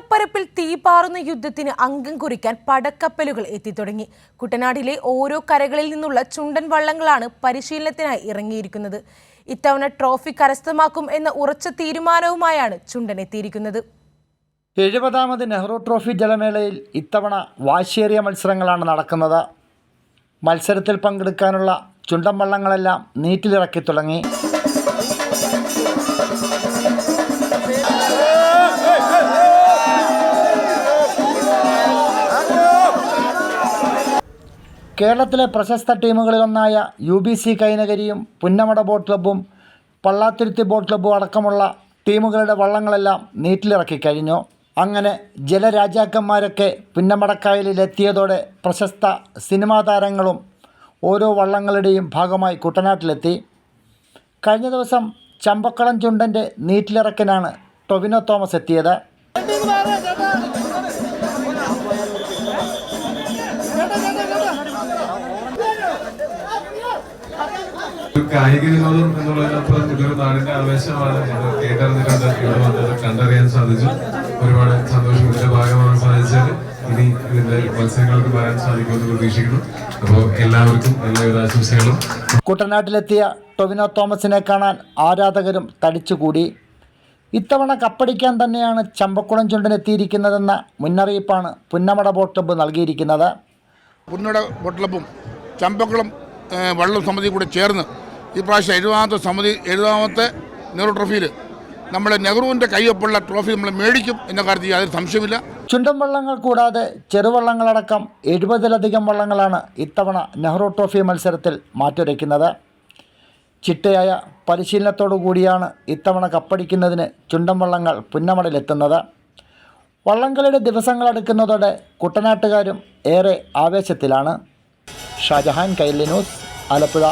ഓണപ്പരപ്പിൽ തീപാറുന്ന യുദ്ധത്തിന് അംഗം കുറിക്കാൻ പടക്കപ്പലുകൾ എത്തിത്തുടങ്ങി കുട്ടനാട്ടിലെ ഓരോ കരകളിൽ നിന്നുള്ള ചുണ്ടൻ വള്ളങ്ങളാണ് പരിശീലനത്തിനായി ഇറങ്ങിയിരിക്കുന്നത്. ഇത്തവണ ട്രോഫി കരസ്ഥമാക്കും എന്ന ഉറച്ച തീരുമാനവുമായാണ് ചുണ്ടൻ എത്തിയിരിക്കുന്നത്. എഴുപതാമത് നെഹ്റു ട്രോഫി ജലമേളയിൽ ഇത്തവണ വാശിയേറിയ മത്സരങ്ങളാണ് നടക്കുന്നത്. മത്സരത്തിൽ പങ്കെടുക്കാനുള്ള ചുണ്ടൻ വള്ളങ്ങളെല്ലാം നീറ്റിലിറക്കി തുടങ്ങി. കേരളത്തിലെ പ്രശസ്ത ടീമുകളിലൊന്നായ യു ബി സി കൈനകരിയും പുന്നമട ബോട്ട് ക്ലബ്ബും പള്ളാത്തുരുത്തി ബോട്ട് ക്ലബ്ബും അടക്കമുള്ള ടീമുകളുടെ വള്ളങ്ങളെല്ലാം നീറ്റിലിറക്കി കഴിഞ്ഞു. അങ്ങനെ ജലരാജാക്കന്മാരൊക്കെ പുന്നമടക്കായലിലെത്തിയതോടെ പ്രശസ്ത സിനിമാ താരങ്ങളും ഓരോ വള്ളങ്ങളുടെയും ഭാഗമായി കുട്ടനാട്ടിലെത്തി. കഴിഞ്ഞ ദിവസം ചമ്പക്കളം ചുണ്ടന്റെ നീറ്റിലിറക്കനാണ് ടൊവിനോ തോമസ് എത്തിയത്. കായിക വിനോദം എന്നുള്ളതിനപ്പുറം ഇതൊരു നാടിന്റെ ആവേശമാണ്. ഇത് കേട്ടറിഞ്ഞിട്ടുണ്ട് ഇവിടെ വന്നത് കണ്ടറിയാൻ സാധിച്ചു. ഒരുപാട് സന്തോഷം ഇതിന്റെ ഭാഗമാകാൻ സാധിച്ചാൽ ഇനി ഇതിന്റെ മത്സരങ്ങൾക്ക് വരാൻ സാധിക്കുമെന്ന് പ്രതീക്ഷിക്കുന്നു. അപ്പോൾ എല്ലാവർക്കും എല്ലാവിധ ആശംസകളും. കുട്ടനാട്ടിലെത്തിയ ടൊവിനോ തോമസിനെ കാണാൻ ആരാധകരും തടിച്ചുകൂടി. ഇത്തവണ കപ്പടിക്കാൻ തന്നെയാണ് ചമ്പക്കുളം ചുണ്ടനെത്തിയിരിക്കുന്നതെന്ന മുന്നറിയിപ്പാണ് പുന്നമട ബോട്ട് ക്ലബ്ബ് നൽകിയിരിക്കുന്നത്. പുന്നമട ബോട്ട് ക്ലബ്ബും ചമ്പക്കുളം വള്ളം സമിതി കൂടെ ചേർന്ന് ഈ പ്രാവശ്യം എഴുപതാമത്തെ സമിതി എഴുപതാമത്തെ നെഹ്റു ട്രോഫിയിൽ നമ്മൾ നെഹ്റുവിന്റെ കൈയൊപ്പുള്ള ട്രോഫി നമ്മൾ മേടിക്കും എന്ന കാര്യത്തിൽ യാതൊരു സംശയമില്ല ചുണ്ടൻ വള്ളങ്ങൾ കൂടാതെ ചെറുവള്ളങ്ങളടക്കം എഴുപതിലധികം വള്ളങ്ങളാണ് ഇത്തവണ നെഹ്റു ട്രോഫി മത്സരത്തിൽ മാറ്റുരയ്ക്കുന്നത്. ചിട്ടയായ പരിശീലനത്തോടു കൂടിയാണ് ഇത്തവണ കപ്പടിക്കുന്നതിന് ചുണ്ടൻ വള്ളങ്ങൾ പുന്നമടയിലെത്തുന്നത് വള്ളംകളിയുടെ ദിവസങ്ങളടുക്കുന്നതോടെ കുട്ടനാട്ടുകാരും ഏറെ ആവേശത്തിലാണ്. ഷാജഹാൻ കൈലി ന്യൂസ്. ആലപ്പുഴ